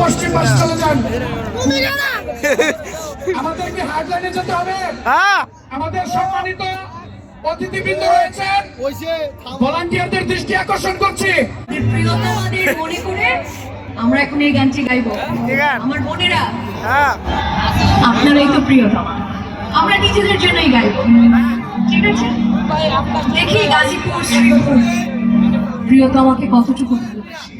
পশ্চিম পাশে চলে যান আমাদেরকে হাইডলাইনে যেতে হবে। হ্যাঁ। আমাদের সম্মানিত অতিথিবৃন্দ রয়েছেন। ভলান্টিয়ারদের দৃষ্টি আকর্ষণ করছি। মনে করে আমরা এখন এই গানটি গাইবো। আমার বোনেরা হ্যাঁ। আপনারাই তো প্রিয়তমা। আমরা নিজেদের জন্যই গাইবো। ঠিক আছে? দেখি গাজীপুর। প্রিয়তমাকে কতটুকু ভালোবাসে।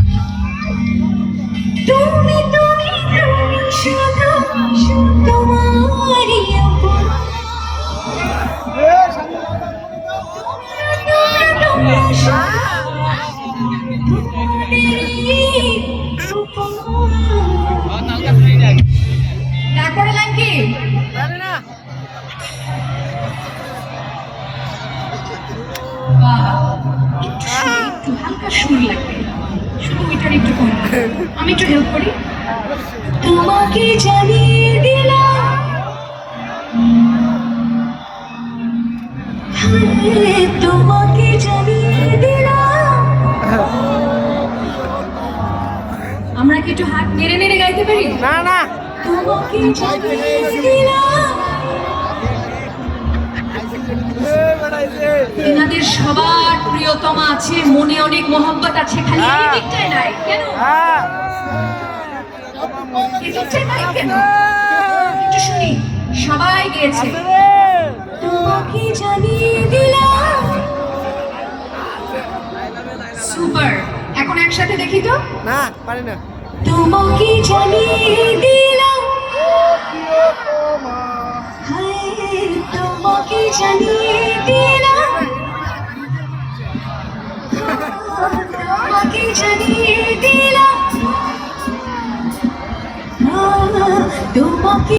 আমি একটু হেল্প করি তোমাকে জানিয়ে দিলাম হায়, আমরা কি একটু হাত নেড়ে নেড়ে গাইতে পারি? না না। তোমাকে এনাদের সবার প্রিয়তমা আছে মনে অনেক মোহাম্মত আছে খালি এই দিকটায় নাই কেন? হ্যাঁ। নাই কেন? একটু শুনি সবাই গেয়েছে। তোমাকে জানিয়ে দিলাম। সুপার এখন একসাথে দেখি তো? না পারি না। তোমাকে জানিয়ে দিলাম। তোমাকে জানিয়ে দিলাম। তোমাকে জানিয়ে দিলাম। তোমাকে